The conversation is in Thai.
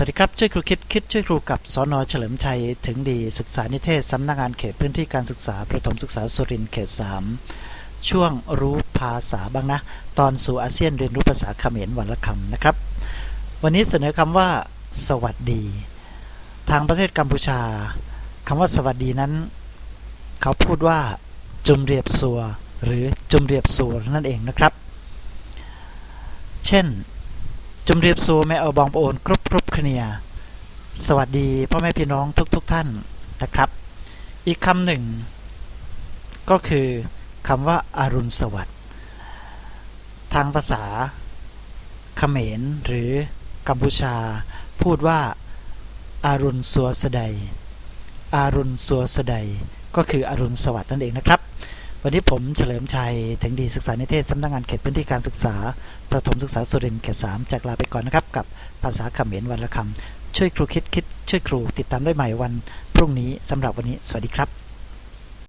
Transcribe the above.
สวัสดีครับช่วยครูคิดคิดช่วยครูกับสอนอเฉลิมชัยถึงดีศึกษานิเทศสำนักงานเขตพื้นที่การศึกษาประถมศึกษาสุรินทร์เขต 3 ช่วงรู้ภาษาบ้างนะ ตอนสู่อาเซียนเรียนรู้ภาษาเขมรวันละคำนะครับ วันนี้เสนอคำว่า สวัสดี ทางประเทศกัมพูชาคำว่าสวัสดีนั้น เขาพูดว่า จุมเรียบสัว หรือจุมเรียบสัวนั่นเองนะครับ เช่น จุมเรียบสัวแม่เอาบองปโอนกรุบกรุบขเนียสวัสดีพ่อแม่พี่น้องทุกๆทท่านนะครับ อีกคำหนึ่ง ก็คือคำว่าอารุณสวัสดิ์ทางภาษาเขมรหรือกัมพูชา พูดว่าอารุณสัวสดยอารุณสัวสดยก็คืออรุณสวัสดิ์นั่นเองนะครับ วันนี้ผมเฉลิมชัยถึงดีศึกษานิเทศสำนักงานเขตพื้นที่การศึกษา ประถมศึกษาสุรินทร์เขตสามจากลาไปก่อนนะครับ กับภาษาเขมรวันละคำช่วยครูคิดคิด ช่วยครูติดตามได้ใหม่วันพรุ่งนี้สำหรับวันนี้ สวัสดีครับ